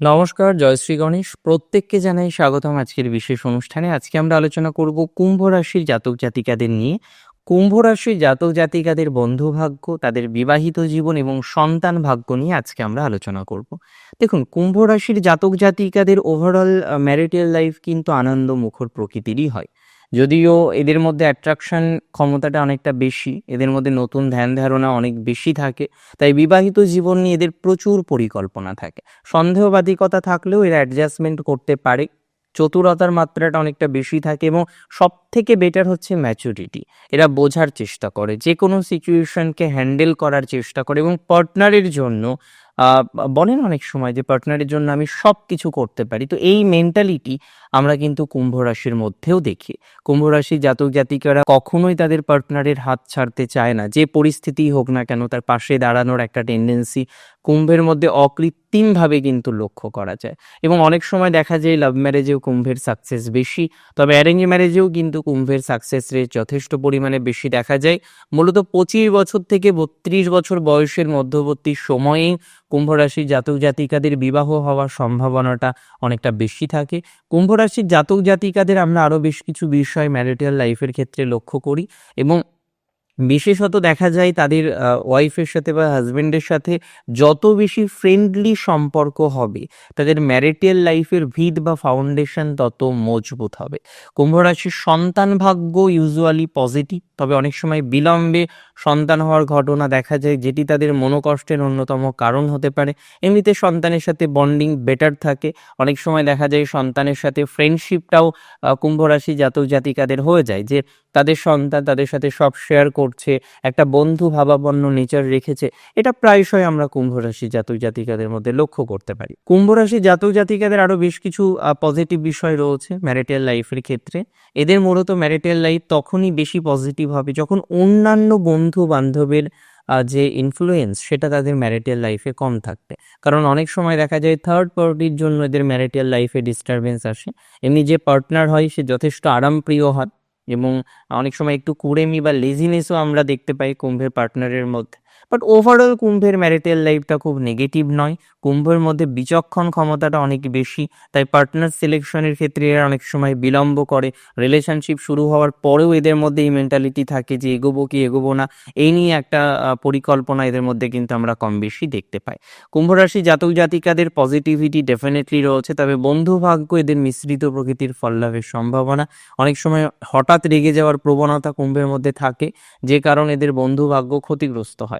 নমস্কার জয়শ্রী গণেশ। প্রত্যেককে জানাই স্বাগতম আজকের বিশেষ অনুষ্ঠানে। আজকে আমরা আলোচনা করব কুম্ভ রাশির জাতক জাতিকাদের নিয়ে। কুম্ভ রাশির জাতক জাতিকাদের বন্ধু ভাগ্য তাদের বিবাহিত জীবন এবং সন্তান ভাগ্য নিয়ে আজকে আমরা আলোচনা করব। দেখুন, কুম্ভ রাশির জাতক জাতিকাদের ওভারঅল ম্যারিটাল লাইফ কিন্তু আনন্দ মুখর প্রকৃতিরই হয়। যদিও এদের মধ্যে অ্যাট্রাকশন ক্ষমতাটা অনেকটা বেশি, এদের মধ্যে নতুন ধ্যান ধারণা অনেক বেশি থাকে, তাই বিবাহিত জীবন নিয়ে এদের প্রচুর পরিকল্পনা থাকে। সন্দেহবাদিকতা থাকলেও এরা অ্যাডজাস্টমেন্ট করতে পারে, চতুরতার মাত্রাটা অনেকটা বেশি থাকে এবং সব থেকে বেটার হচ্ছে ম্যাচুরিটি এরা বোঝার চেষ্টা করে যে কোনো সিচুয়েশনকে হ্যান্ডেল করার চেষ্টা করে এবং পার্টনারের জন্য বলেন অনেক সময় যে পার্টনারের জন্য আমি সব কিছু করতে পারি। তো এই মেন্টালিটি আমরা কিন্তু কুম্ভ রাশির মধ্যেও দেখি। কুম্ভ রাশির জাতক জাতিকারা কখনোই তাদের পার্টনারের হাত ছাড়তে চায় না। যে পরিস্থিতি হোক না কেন তার পাশে দাঁড়ানোর একটা টেন্ডেন্সি কুম্ভের মধ্যে অকৃত্রিমভাবে কিন্তু লক্ষ্য করা যায়। এবং অনেক সময় দেখা যায় লাভ ম্যারেজেও কুম্ভের সাকসেস বেশি। তবে অ্যারেঞ্জ ম্যারেজেও কিন্তু কুম্ভের সাকসেস রেট যথেষ্ট পরিমাণে বেশি দেখা যায়। মূলত পঁচিশ বছর থেকে বত্রিশ বছর বয়সের মধ্যবর্তী সময়েই কুম্ভ রাশির জাতক জাতিকাদের বিবাহ হওয়ার সম্ভাবনাটা অনেকটা বেশি থাকে। কুম্ভ রাশির জাতক জাতিকাদের আমরা আরও বেশ কিছু বিষয় ম্যারিটাল লাইফের ক্ষেত্রে লক্ষ্য করি এবং বিশেষত দেখা যায় তাদের ওয়াইফের সাথে বা হাজব্যান্ডের সাথে যত বেশি ফ্রেন্ডলি সম্পর্ক হবে, তাদের ম্যারিটাল লাইফের ভিত বা ফাউন্ডেশন তত মজবুত হবে। কুম্ভ রাশির সন্তান ভাগ্য ইউজুয়ালি পজিটিভ তবে অনেক সময় বিলম্বে সন্তান হওয়ার ঘটনা দেখা যায়, যেটি তাদের মনোকষ্টের অন্যতম কারণ হতে পারে। এমনিতে সন্তানের সাথে বন্ডিং বেটার থাকে। অনেক সময় দেখা যায় সন্তানের সাথে ফ্রেন্ডশিপটাও কুম্ভ রাশি জাতক জাতিকাদের হয়ে যায়, যে তাদের সন্তান তাদের সাথে সব শেয়ার করছে, একটা বন্ধু ভাবাপন্ন নেচার রেখেছে। এটা প্রায়শই আমরা কুম্ভ রাশি জাতক জাতিকাদের মধ্যে লক্ষ্য করতে পারি। কুম্ভ রাশি জাতক জাতিকাদের আরও বেশ কিছু পজিটিভ বিষয় রয়েছে ম্যারিটাল লাইফের ক্ষেত্রে। এদের মূলত ম্যারিটাল লাইফ তখনই বেশি পজিটিভ হবে যখন অন্যান্য বন্ধু বান্ধবের যে ইনফ্লুয়েন্স সেটা তাদের ম্যারিটাল লাইফে কম থাকবে কারণ অনেক সময় দেখা যায় থার্ড পার্টির জন্য এদের ম্যারিটাল লাইফে ডিস্টারবেন্স আসে। এমনি যে পার্টনার হয় সে যথেষ্ট আরামপ্রিয় হয় এবং অনেক সময় একটু কুড়েমি বা লেজিনেসও আমরা দেখতে পাই কুম্ভের পার্টনারের মধ্যে। বাট ওভারঅল কুম্ভের ম্যারিটাল লাইফটা খুব নেগেটিভ নয়। কুম্ভের মধ্যে বিচক্ষণ ক্ষমতাটা অনেক বেশি, তাই পার্টনার সিলেকশনের ক্ষেত্রে এরা অনেক সময় বিলম্ব করে। রিলেশনশিপ শুরু হওয়ার পরেও এদের মধ্যে এই মেন্টালিটি থাকে যে এগোবো কি এগোবো না, এই নিয়ে একটা পরিকল্পনা এদের মধ্যে কিন্তু আমরা কম বেশি দেখতে পাই। কুম্ভ রাশি জাতক জাতিকাদের পজিটিভিটি ডেফিনেটলি রয়েছে, তবে বন্ধু ভাগ্য এদের মিশ্রিত প্রকৃতির ফল লাভের সম্ভাবনা। অনেক সময় হঠাৎ রেগে যাওয়ার প্রবণতা কুম্ভের মধ্যে থাকে, যে কারণে এদের বন্ধু ভাগ্য ক্ষতিগ্রস্ত হয়।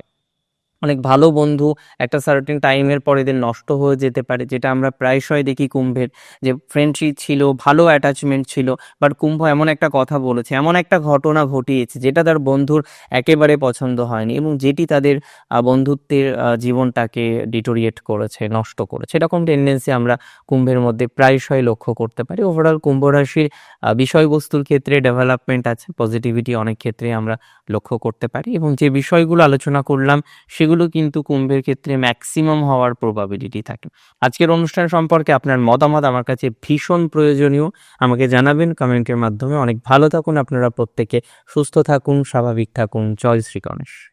অনেক ভালো বন্ধু, একটা সার্টেন টাইমের পর এদের নষ্ট হয়ে যেতে পারে, যেটা আমরা প্রায়শই দেখি কুম্ভের, যে ফ্রেন্ডশিপ ছিল, ভালো অ্যাটাচমেন্ট ছিল বাট কুম্ভ এমন একটা কথা বলেছে, এমন একটা ঘটনা ঘটিয়েছে, যেটা তার বন্ধুর একেবারে পছন্দ হয়নি এবং যেটি তাদের বন্ধুত্বের জীবনটাকে ডিটোরিয়েট করেছে, নষ্ট করেছে। এরকম টেন্ডেন্সি আমরা কুম্ভের মধ্যে প্রায়শই লক্ষ্য করতে পারি। ওভারঅল কুম্ভ রাশির বিষয়বস্তুর ক্ষেত্রে ডেভেলপমেন্ট আছে পজিটিভিটি অনেক ক্ষেত্রে আমরা লক্ষ্য করতে পারি এবং যে বিষয়গুলো আলোচনা করলাম সেগুলো কিন্তু কুম্ভের ক্ষেত্রে ম্যাক্সিমাম হওয়ার প্রবাবিলিটি থাকে। আজকের অনুষ্ঠান সম্পর্কে আপনার মতামত আমার কাছে ভীষণ প্রয়োজনীয়। আমাকে জানাবেন কমেন্টের মাধ্যমে। অনেক ভালো থাকুন, আপনারা প্রত্যেকে সুস্থ থাকুন, স্বাভাবিক থাকুন। জয় শ্রী গণেশ।